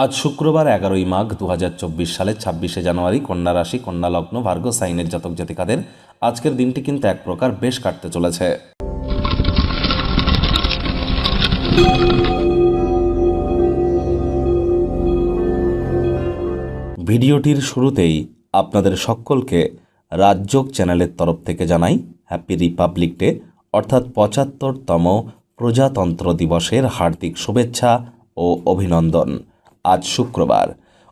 আজ শুক্রবার এগারোই মাঘ দু হাজার চব্বিশ সালের ছাব্বিশে জানুয়ারি কন্যা রাশি, কন্যা লগ্ন, ভার্গ, সাইনের জাতক জাতিকাদের আজকের দিনটি কিন্তু এক প্রকার বেশ কাটতে চলেছে। ভিডিওটির শুরুতেই আপনাদের সকলকে রাজযোগ চ্যানেলের তরফ থেকে জানাই হ্যাপি রিপাবলিক ডে, অর্থাৎ পঁচাত্তরতম প্রজাতন্ত্র দিবসের হার্দিক শুভেচ্ছা ও অভিনন্দন। আজ শুক্রবার।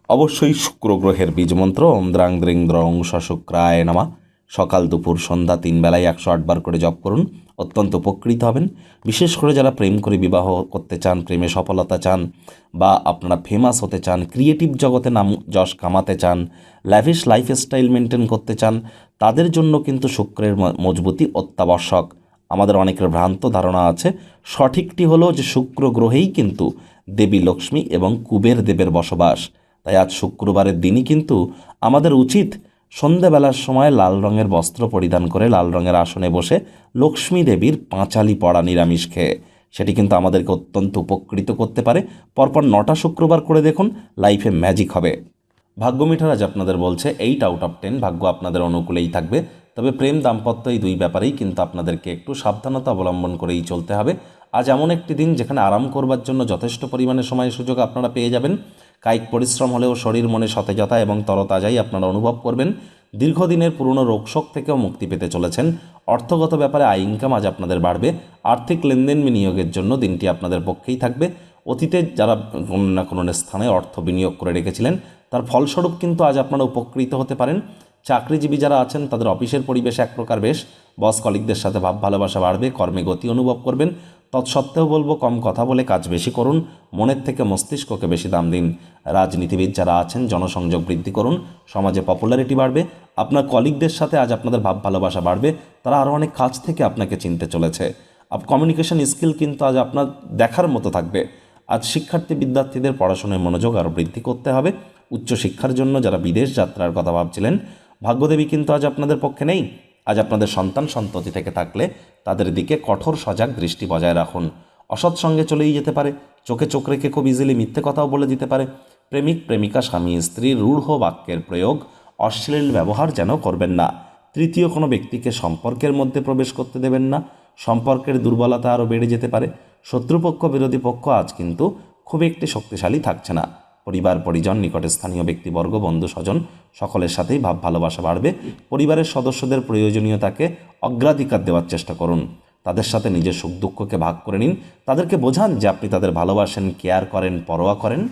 অবশ্যই শুক্র গ্রহের বীজমন্ত্র দ্রাং দ্রিং দ্রং শুক্রায় নামা। সকাল দুপুর সন্ধ্যা তিন বেলায় একশো আটবার করে জপ করুন। অত্যন্ত উপকৃত হবেন। বিশেষ করে যারা প্রেম করে বিবাহ করতে চান, প্রেমে সফলতা চান বা আপনারা ফেমাস হতে চান ক্রিয়েটিভ জগতে নাম যশ কামাতে চান ল্যাভিশ লাইফস্টাইল মেনটেন করতে চান, তাদের জন্য কিন্তু শুক্রের মজবুতি অত্যাবশ্যক। আমাদের অনেকের ভ্রান্ত ধারণা আছে। সঠিকটি হলো যে শুক্র গ্রহেই কিন্তু দেবী লক্ষ্মী এবং কুবের দেবের বসবাস। তাই আজ শুক্রবারের দিনই কিন্তু আমাদের উচিত সন্ধ্যাবেলার সময় লাল রঙের বস্ত্র পরিধান করে লাল রঙের আসনে বসে লক্ষ্মী দেবীর পাঁচালি পড়া নিরামিষ খেয়ে। সেটি কিন্তু আমাদেরকে অত্যন্ত উপকৃত করতে পারে। পরপর নটা শুক্রবার করে দেখুন, লাইফে ম্যাজিক হবে। ভাগ্য মিঠার আজ আপনাদের বলছে, এইট আউট অফ টেন ভাগ্য আপনাদের অনুকূলেই থাকবে। তবে প্রেম দাম্পত্য এই দুই ব্যাপারেই কিন্তু আপনাদেরকে একটু সাবধানতা অবলম্বন করেই চলতে হবে। আজ এমন একটি দিন যেখানে আরাম করবার জন্য যথেষ্ট পরিমাণে সময় সুযোগ আপনারা পেয়ে যাবেন। কায়িক পরিশ্রম হলেও শরীর মনে সতেজতা এবং তরতাজাই আপনারা অনুভব করবেন। দীর্ঘদিনের পুরনো রোগশোক থেকেও মুক্তি পেতে চলেছেন। অর্থগত ব্যাপারে আয় ইনকাম আজ আপনাদের বাড়বে। আর্থিক লেনদেন বিনিয়োগের জন্য দিনটি আপনাদের পক্ষেই থাকবে। অতীতে যারা কোনো না কোনো স্থানে অর্থ বিনিয়োগ করে রেখেছিলেন, তার ফলস্বরূপ কিন্তু আজ আপনারা উপকৃত হতে পারেন। চাকরিজীবী যারা আছেন, তাদের অফিসের পরিবেশ এক প্রকার বেশ। বস কলিকদের সাথে ভাব, ভালোবাসা বাড়বে, কর্মে গতি অনুভব করবেন। তৎসত্ত্বেও বলব, কম কথা বলে কাজ বেশি করুন, মনের থেকে মস্তিষ্ককে বেশি দাম দিন। রাজনীতিবিদ যারা আছেন, জনসংযোগ বৃদ্ধি করুন, সমাজে পপুলারিটি বাড়বে। আপনার কলিগদের সাথে আজ আপনাদের ভাব, ভালোবাসা বাড়বে, তারা আরও অনেক কাজ থেকে আপনাকে চিনতে চলেছে। আপ কমিউনিকেশন স্কিল কিন্তু আজ আপনার দেখার মতো থাকবে। আজ শিক্ষার্থী বিদ্যার্থীদের পড়াশোনায় মনোযোগ আরও বৃদ্ধি করতে হবে। উচ্চশিক্ষার জন্য যারা বিদেশ যাত্রার কথা ভাবছিলেন ভাগ্যদেবী কিন্তু আজ আপনাদের পক্ষে নেই। আজ আপনাদের সন্তান সন্ততি থেকে থাকলে তাদের দিকে কঠোর সজাগ দৃষ্টি বজায় রাখুন। অসৎ সঙ্গে চলেই যেতে পারে। চোখে চোখ রেখে খুব ইজিলি মিথ্যে কথাও বলে দিতে পারে। প্রেমিক, প্রেমিকা, স্বামী, স্ত্রী, রূঢ় বাক্যের প্রয়োগ, অশ্লীল ব্যবহার যেন করবেন না। তৃতীয় কোনো ব্যক্তিকে সম্পর্কের মধ্যে প্রবেশ করতে দেবেন না। সম্পর্কের দুর্বলতা আরও বেড়ে যেতে পারে। শত্রুপক্ষ, বিরোধী পক্ষ আজ কিন্তু খুব একটি শক্তিশালী থাকছে না। পরিবার, পরিজন, নিকটে স্থানীয় ব্যক্তিবর্গ, বন্ধু, স্বজন, সকলের সাথেই ভাব, ভালোবাসা বাড়বে। পরিবারের সদস্যদের প্রয়োজনীয়তাকে অগ্রাধিকার দেওয়ার চেষ্টা করুন। তাদের সাথে নিজের সুখ দুঃখকে ভাগ করে নিন। তাদেরকে বোঝান যে আপনি তাদের ভালোবাসেন কেয়ার করেন, পরোয়া করেন।